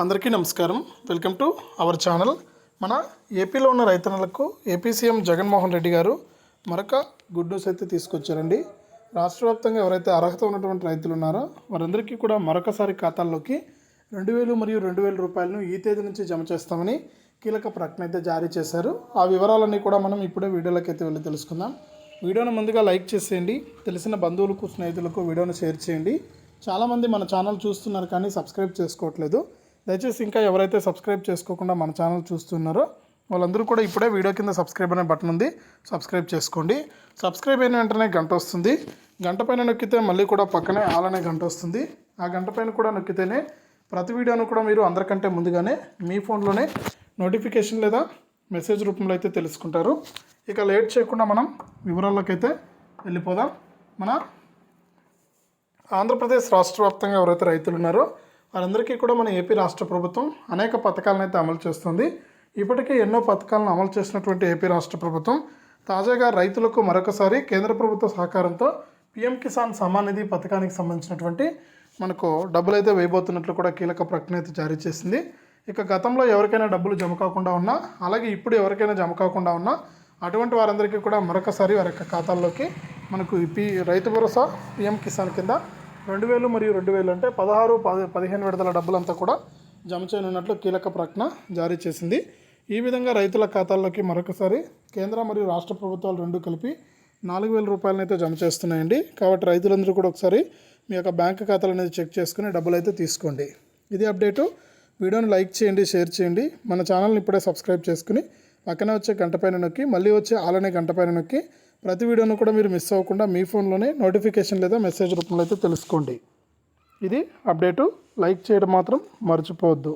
అందరికీ నమస్కారం. Welcome to our channel మన ఏపీలో ఉన్న రైతన్నలకు ఏపీ సీఎం జగన్మోహన్ రెడ్డి గారు మరొక గుడ్ న్యూస్ అయితే తీసుకొచ్చారండి. రాష్ట్ర వ్యాప్తంగా ఎవరైతే అర్హత ఉన్నటువంటి రైతులు ఉన్నారో వారందరికీ కూడా మరొకసారి ఖాతాల్లోకి రెండు వేలు మరియు రెండు వేల రూపాయలను ఈ తేదీ నుంచి జమ చేస్తామని కీలక ప్రకటన అయితే జారీ చేశారు. ఆ వివరాలన్నీ కూడా మనం ఇప్పుడే వీడియోలోకి అయితే వెళ్ళి తెలుసుకుందాం. వీడియోను ముందుగా లైక్ చేసేయండి. తెలిసిన బంధువులకు స్నేహితులకు వీడియోను షేర్ చేయండి. చాలామంది మన ఛానల్ చూస్తున్నారు కానీ సబ్స్క్రైబ్ చేసుకోవట్లేదు. దయచేసి ఇంకా ఎవరైతే సబ్స్క్రైబ్ చేసుకోకుండా మన ఛానల్ చూస్తున్నారో వాళ్ళందరూ కూడా ఇప్పుడే వీడియో కింద సబ్స్క్రైబ్ అనే బటన్ ఉంది సబ్స్క్రైబ్ చేసుకోండి. సబ్స్క్రైబ్ అయిన వెంటనే గంట వస్తుంది. గంట పైన నొక్కితే మళ్ళీ కూడా పక్కనే ఆల్ అనే గంట వస్తుంది. ఆ గంట పైన కూడా నొక్కితేనే ప్రతి వీడియోను కూడా మీరు అందరికంటే ముందుగానే మీ ఫోన్లోనే నోటిఫికేషన్ లేదా మెసేజ్ రూపంలో అయితే తెలుసుకుంటారు. ఇక లేట్ చేయకుండా మనం వివరాల్లోకి అయితే వెళ్ళిపోదాం. మన ఆంధ్రప్రదేశ్ రాష్ట్ర వ్యాప్తంగా ఎవరైతే రైతులు ఉన్నారో వారందరికీ కూడా మన ఏపీ రాష్ట్ర ప్రభుత్వం అనేక పథకాలను అయితే అమలు చేస్తుంది. ఇప్పటికే ఎన్నో పథకాలను అమలు చేసినటువంటి ఏపీ రాష్ట్ర ప్రభుత్వం తాజాగా రైతులకు మరొకసారి కేంద్ర ప్రభుత్వ సహకారంతో పీఎం కిసాన్ సమాన్ నిధి పథకానికి సంబంధించినటువంటి మనకు డబ్బులు అయితే వేయబోతున్నట్లు కూడా కీలక ప్రకటన అయితే జారీ చేసింది. ఇక గతంలో ఎవరికైనా డబ్బులు జమ కాకుండా ఉన్నా అలాగే ఇప్పుడు ఎవరికైనా జమ కాకుండా ఉన్నా అటువంటి వారందరికీ కూడా మరొకసారి వారి యొక్క ఖాతాల్లోకి మనకు ఈ పీ రైతు భరోసా పిఎం కిసాన్ కింద రెండు వేలు మరియు రెండు వేలు అంటే పదహారు పది పదిహేను విడతల డబ్బులంతా కూడా జమ చేయనున్నట్లు కీలక ప్రకటన జారీ చేసింది. ఈ విధంగా రైతుల ఖాతాల్లోకి మరొకసారి కేంద్ర మరియు రాష్ట్ర ప్రభుత్వాలు రెండు కలిపి నాలుగు వేల రూపాయలను అయితే జమ చేస్తున్నాయండి. కాబట్టి రైతులందరూ కూడా ఒకసారి మీ యొక్క బ్యాంక్ ఖాతాలు అనేది చెక్ చేసుకుని డబ్బులు అయితే తీసుకోండి. ఇది అప్డేటు. వీడియోని లైక్ చేయండి షేర్ చేయండి. మన ఛానల్ని ఇప్పుడే సబ్స్క్రైబ్ చేసుకుని పక్కనే వచ్చే గంట పైన నొక్కి మళ్ళీ వచ్చే ఆలనే గంట పైన నొక్కి ప్రతి వీడియోను కూడా మీరు మిస్ అవ్వకుండా మీ ఫోన్లోనే నోటిఫికేషన్ లేదా మెసేజ్ రూపంలో అయితే తెలుసుకోండి. ఇది అప్డేటు. లైక్ చేయడం మాత్రం మర్చిపోవద్దు.